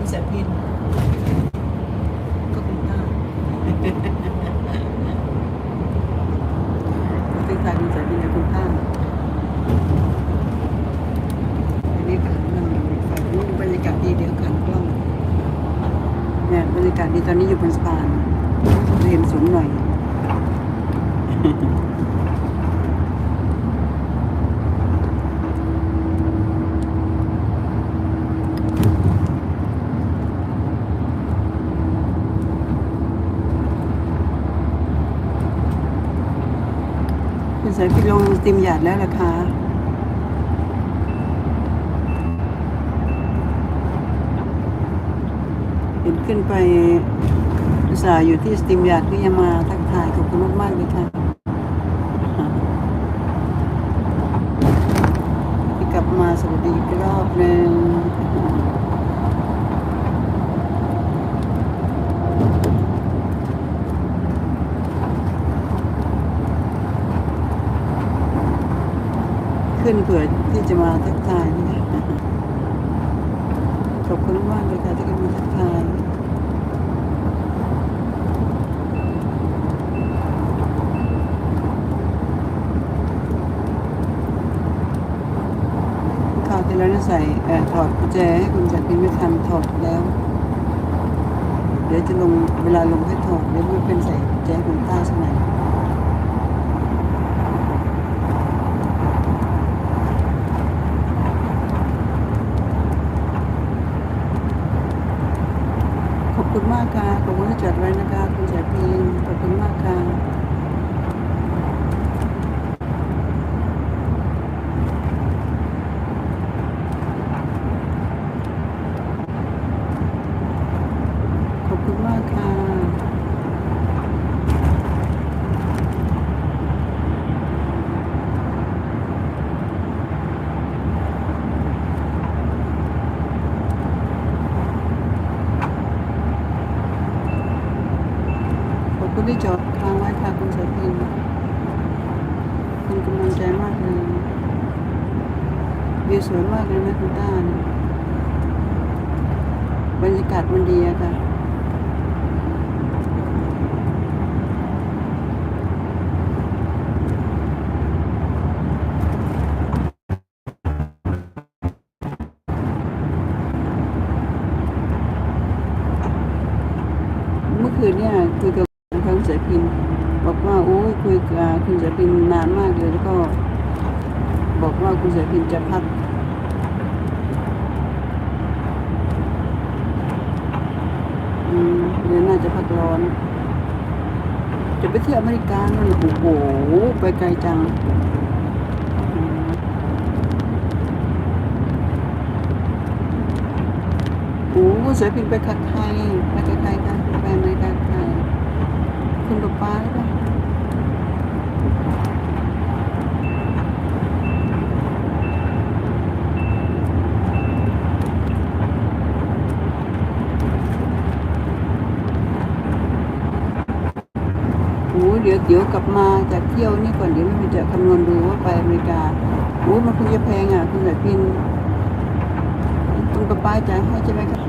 คุณแสบพินก็เป็นต้าตึกถ่ายคุณสายพินกับคุณต้าอันนี้ก็นั่งอยู่ฝ่ายนู้นบรรยากาศดีเดียวขันกล้องเนี่ยบรรยากาศดีตอนนี้อยู่บนสะพานเห็นสูงหน่อย คุณสายพินลงสตรีมหยาดแล้วล่ะคะเห็นขึ้นไปอุตส่าห์อยู่ที่สตรีมหยาดก็ยังมาทักทายขอบคุณมากๆเลยค่ะกลับมาสวัสดีอีกรอบหนึ่ง ขึ้นเผื่อที่จะมาทักทายนี่ค่ะขอบคุณมากเลยค่ะที่กำลังทักทายข่าวที่แล้วนี่ใส่เอ่อถอดกุญแจให้คุณจักรินไม่ทันถอดแล้ว เดี๋ยวจะลงเวลาลงให้ถอดเดี๋ยวมันเป็นใส่กุญแจคุณต้าใช่ไหม คุณมากค่ะขอบคุณที่จัดไว้นะคะ คุณจักรินขอบคุณมากค่ะ ขอบคุณมากค่ะ ขอบคุณ ที่จอดค้างไว้ค่ะคุณสายพินคุณกำลังใจมากเลยวิวสวยมากเลยนะคุณต้าเนี่ยบรรยากาศมันดีอะค่ะเมื่อคืนเนี่ยคุยกับคุณสายพิน บอก ว่าโอ้ยคุยกับคุณสายพินนานมากเลยแล้วก็ บอกว่าคุณสายพินจะพักอืมเดี๋ยวน่าจะพักร้อน จะไปเที่ยวอเมริกานั่นโอ้โหไปไกลจังอืมโอ้คุณสายพินไปคักไทยไปคักไทยกันไปอเมริกาไทยคุณป๊าป้า เปล่าโอ้เดี๋ยวเดี๋ยวกลับมาจากเที่ยวนี่ก่อนเดี๋ยวมันจะคำนวณดูว่าไปอเมริกาโอ้มันคงจะแพงอะคุณสายพินคุณป้าป้าจ่ายให้ใช่ไหมครับ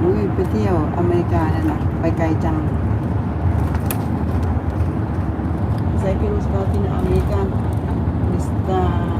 อุ้ยไปเที่ยวอเมริกาเนี่ยนะไปไกลจัง Saya kira sekolah di Amerika Mista Mista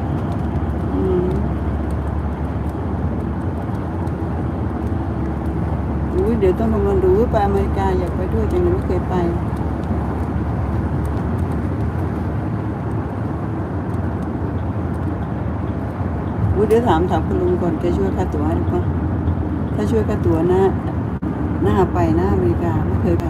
ยเดี๋ยวต้องกำลังดูไปอเมริกาอยากไปด้วยจังเลยไม่เคยไปอุ้ยเดี๋ยวถามถามคุณลุงก่อนแกช่วยค่าตั๋วให้หรือเปล่าถ้าช่วยค่าตั๋วนะน่าไปหน้าอเมริกาไม่เคยไป